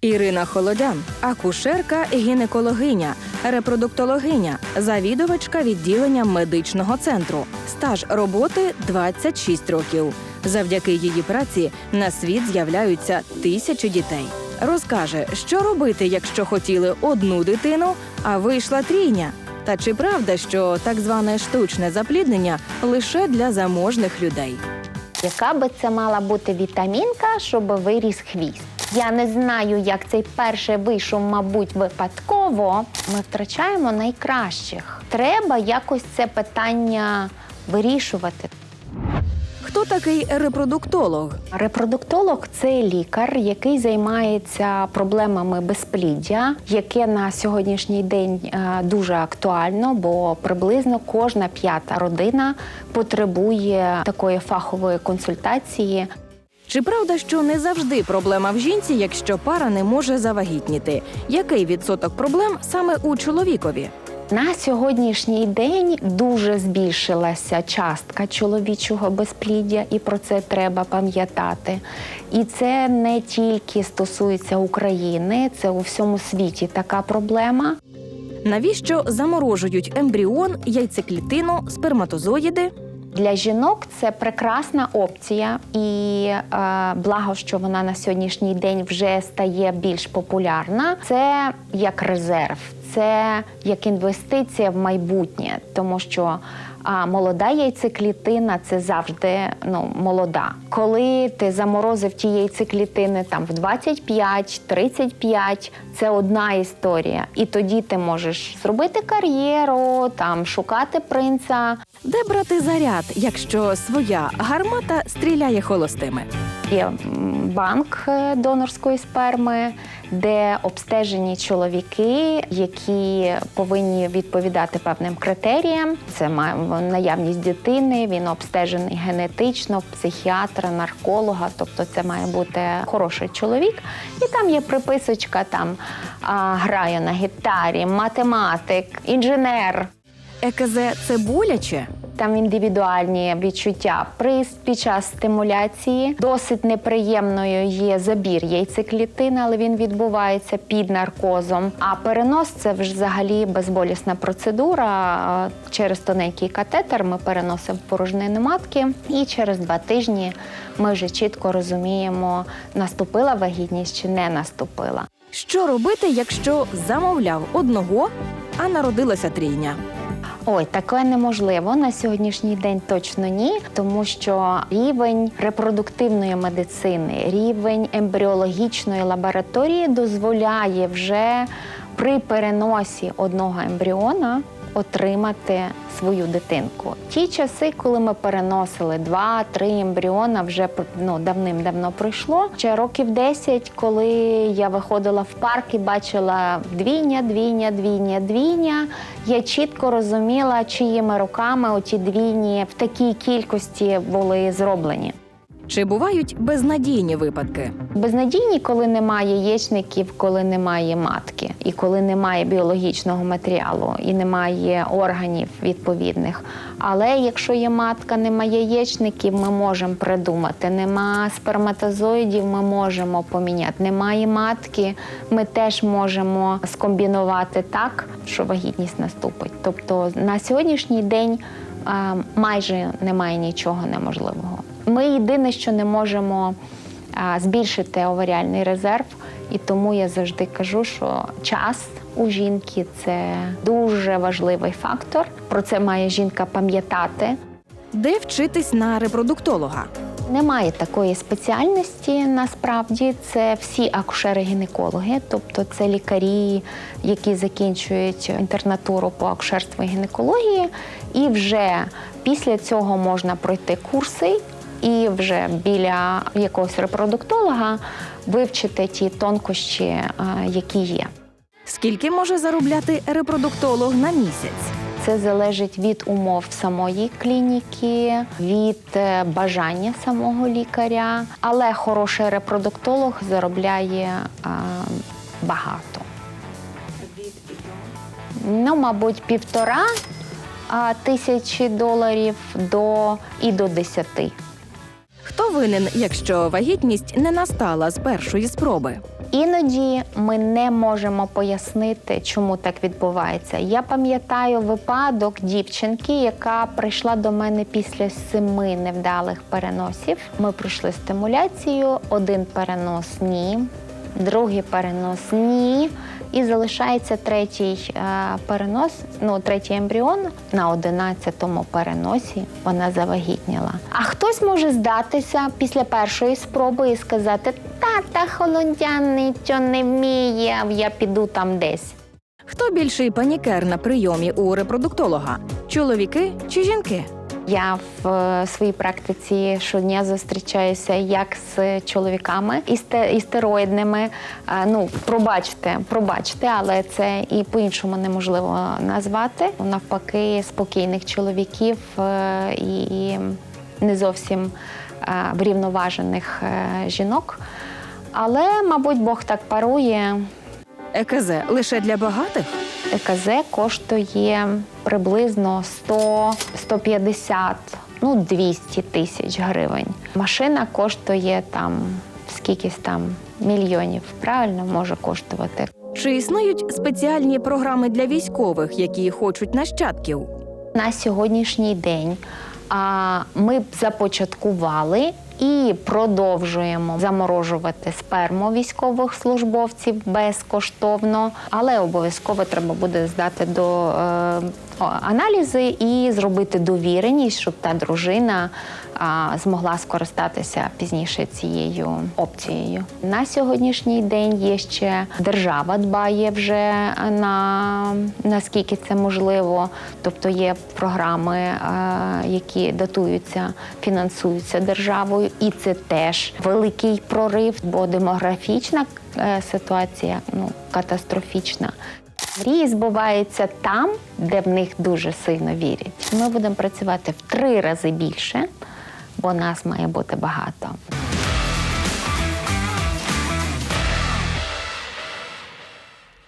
Ірина Холодян, акушерка, гінекологиня, репродуктологиня, завідувачка відділення медичного центру. Стаж роботи 26 років. Завдяки її праці на світ з'являються тисячі дітей. Розкаже, що робити, якщо хотіли одну дитину, а вийшла трійня. Та чи правда, що так зване штучне запліднення лише для заможних людей? Яка би це мала бути вітамінка, щоб виріс хвіст? Я не знаю, як цей перший вийшов, мабуть, випадково. Ми втрачаємо найкращих. Треба якось це питання вирішувати. Хто такий репродуктолог? Репродуктолог це лікар, який займається проблемами безпліддя, яке на сьогоднішній день е, дуже актуально, бо приблизно кожна п'ята родина потребує такої фахової консультації. Чи правда, що не завжди проблема в жінці, якщо пара не може завагітніти? Який відсоток проблем саме у чоловікові? На сьогоднішній день дуже збільшилася частка чоловічого безпліддя, і про це треба пам'ятати. І це не тільки стосується України, це у всьому світі така проблема. Навіщо заморожують ембріон, яйцеклітину, сперматозоїди? Для жінок це прекрасна опція, і е, благо, що вона на сьогоднішній день вже стає більш популярна. Це як резерв, це як інвестиція в майбутнє, тому що а молода яйцеклітина це завжди ну, молода. Коли ти заморозив ті яйцеклітини там в 25-35, це одна історія. І тоді ти можеш зробити кар'єру, там шукати принца. Де брати заряд, якщо своя гармата стріляє холостими? Є банк е, донорської сперми, де обстежені чоловіки, які повинні відповідати певним критеріям. Це наявність дитини, він обстежений генетично, психіатра, нарколога. Тобто, це має бути хороший чоловік. І там є приписочка: там граю на гітарі, математик, інженер. ЕКЗ це боляче? Там індивідуальні відчуття при під час стимуляції. Досить неприємною є забір яйцеклітин, але він відбувається під наркозом. А перенос це взагалі безболісна процедура. Через тоненький катетер ми переносимо порожнину матки, і через два тижні ми вже чітко розуміємо, наступила вагітність чи не наступила. Що робити, якщо замовляв одного, а народилася трійня? Ой, таке неможливо. На сьогоднішній день точно ні, тому що рівень репродуктивної медицини, рівень ембріологічної лабораторії дозволяє вже при переносі одного ембріона отримати свою дитинку. Ті часи, коли ми переносили два-три ембріона, вже ну, давним-давно пройшло. Ще років 10, коли я виходила в парк і бачила двійня, двійня, двійня, двійня, я чітко розуміла, чиїми руками оті двійні в такій кількості були зроблені. Чи бувають безнадійні випадки? Безнадійні, коли немає яєчників, коли немає матки, і коли немає біологічного матеріалу, і немає органів відповідних. Але якщо є матка, немає яєчників, ми можемо придумати. Нема сперматозоїдів, ми можемо поміняти. Немає матки, ми теж можемо скомбінувати так, що вагітність наступить. Тобто на сьогоднішній день майже немає нічого неможливого. Ми єдине, що не можемо збільшити оваріальний резерв, і тому я завжди кажу, що час у жінки це дуже важливий фактор. Про це має жінка пам'ятати. Де вчитись на репродуктолога? Немає такої спеціальності насправді. Це всі акушери-гінекологи, тобто це лікарі, які закінчують інтернатуру по акушерству і гінекології, і вже після цього можна пройти курси і вже біля якогось репродуктолога вивчити ті тонкощі, е, які є. Скільки може заробляти репродуктолог на місяць? Це залежить від умов самої клініки, від е, бажання самого лікаря. Але хороший репродуктолог заробляє а, багато. Ну, мабуть, півтора тисячі доларів до і до десяти. Хто винен, якщо вагітність не настала з першої спроби? Іноді ми не можемо пояснити, чому так відбувається. Я пам'ятаю випадок дівчинки, яка прийшла до мене після семи невдалих переносів. Ми пройшли стимуляцію, один перенос ні, другий перенос ні. І залишається третій е, перенос, ну третій ембріон на одинадцятому переносі вона завагітніла. А хтось може здатися після першої спроби і сказати: тата холодян нічого не вміє, я піду там десь. Хто більший панікер на прийомі у репродуктолога? Чоловіки чи жінки? Я в е, своїй практиці щодня зустрічаюся як з чоловіками істе- істероїдними. Е, Ну, пробачте, пробачте, але це і по-іншому неможливо назвати. Навпаки, спокійних чоловіків е, і не зовсім врівноважених жінок. Але, мабуть, Бог так парує. ЕКЗ лише для багатих? ЕКЗ коштує приблизно 100-150, ну 200 тисяч гривень. Машина коштує там скількись там мільйонів. Правильно може коштувати. Чи існують спеціальні програми для військових, які хочуть нащадків? На сьогоднішній день а, ми б започаткували і продовжуємо заморожувати сперму військових службовців безкоштовно, але обов'язково треба буде здати до е, аналізи і зробити довіреність, щоб та дружина змогла скористатися пізніше цією опцією. На сьогоднішній день є ще держава дбає вже на наскільки це можливо. Тобто є програми, які датуються, фінансуються державою, і це теж великий прорив, бо демографічна е, ситуація ну катастрофічна. Мрії збуваються там, де в них дуже сильно вірять. Ми будемо працювати в три рази більше, бо нас має бути багато.